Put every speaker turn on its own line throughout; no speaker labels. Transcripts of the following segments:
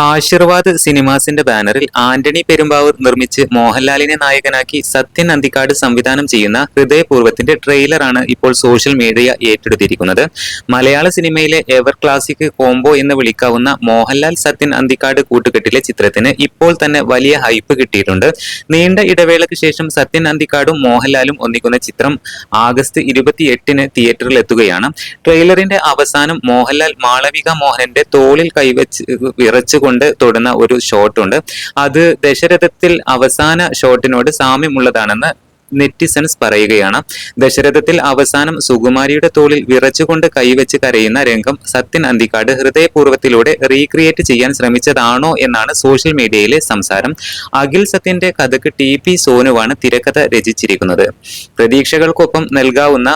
ആശീർവാദ് സിനിമാസിന്റെ ബാനറിൽ ആന്റണി പെരുമ്പാവൂർ നിർമ്മിച്ച് മോഹൻലാലിനെ നായകനാക്കി സത്യൻ അന്തിക്കാട് സംവിധാനം ചെയ്യുന്ന ഹൃദയപൂർവത്തിന്റെ ട്രെയിലറാണ് ഇപ്പോൾ സോഷ്യൽ മീഡിയ ഏറ്റെടുത്തിരിക്കുന്നത്. മലയാള സിനിമയിലെ എവർ ക്ലാസിക് കോംബോ എന്ന് വിളിക്കാവുന്ന മോഹൻലാൽ സത്യൻ അന്തിക്കാട് കൂട്ടുകെട്ടിലെ ചിത്രത്തിന് ഇപ്പോൾ തന്നെ വലിയ ഹൈപ്പ് കിട്ടിയിട്ടുണ്ട്. നീണ്ട ഇടവേളയ്ക്ക് ശേഷം സത്യൻ അന്തിക്കാടും മോഹൻലാലും ഒന്നിക്കുന്ന ചിത്രം ആഗസ്റ്റ് ഇരുപത്തിയെട്ടിന് തിയേറ്ററിൽ എത്തുകയാണ്. ട്രെയിലറിന്റെ അവസാനം മോഹൻലാൽ മാളവിക മോഹനന്റെ തോളിൽ കൈവച്ച് വിറച്ചുകൊണ്ട് തൊടുന്ന ഒരു ഷോട്ട് ഉണ്ട്. അത് ദശരഥത്തിൽ അവസാന ഷോട്ടിനോട് സാമ്യമുള്ളതാണെന്ന് നെറ്റിസൺസ് പറയുകയാണ്. ദശരഥത്തിൽ അവസാനം സുകുമാരിയുടെ തോളിൽ വിറച്ചുകൊണ്ട് കൈവച്ച് കരയുന്ന രംഗം സത്യൻ അന്തിക്കാട് ഹൃദയപൂർവത്തിലൂടെ റീക്രിയേറ്റ് ചെയ്യാൻ ശ്രമിച്ചതാണോ എന്നാണ് സോഷ്യൽ മീഡിയയിലെ സംസാരം. അഖിൽ സത്യന്റെ കഥക്ക് ടി പി സോനുവാണ് തിരക്കഥ രചിച്ചിരിക്കുന്നത്. പ്രതീക്ഷകൾക്കൊപ്പം നൽകാവുന്ന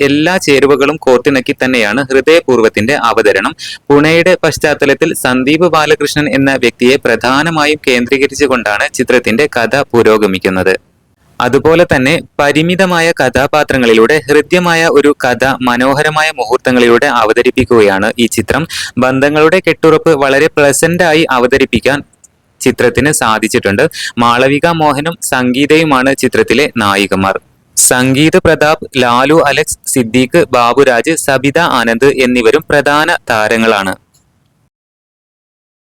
എല്ലാ ചേരുവകളും കോർത്തിണക്കി തന്നെയാണ് ഹൃദയപൂർവത്തിന്റെ അവതരണം. പുണയുടെ പശ്ചാത്തലത്തിൽ സന്ദീപ് ബാലകൃഷ്ണൻ എന്ന വ്യക്തിയെ പ്രധാനമായും കേന്ദ്രീകരിച്ചുകൊണ്ടാണ് ചിത്രത്തിന്റെ കഥ പുരോഗമിക്കുന്നത്. അതുപോലെ തന്നെ പരിമിതമായ കഥാപാത്രങ്ങളിലൂടെ ഹൃദ്യമായ ഒരു കഥ മനോഹരമായ മുഹൂർത്തങ്ങളിലൂടെ അവതരിപ്പിക്കുകയാണ് ഈ ചിത്രം. ബന്ധങ്ങളുടെ കെട്ടുറപ്പ് വളരെ പ്ലസന്റായി അവതരിപ്പിക്കാൻ ചിത്രത്തിന് സാധിച്ചിട്ടുണ്ട്. മാളവിക മോഹനും സംഗീതയുമാണ് ചിത്രത്തിലെ നായികമാർ. സംഗീത് പ്രതാപ് ലാലു അലക്സ് സിദ്ദീഖ് ബാബുരാജ് സബിത ആനന്ദ് എന്നിവരും പ്രധാന താരങ്ങളാണ്.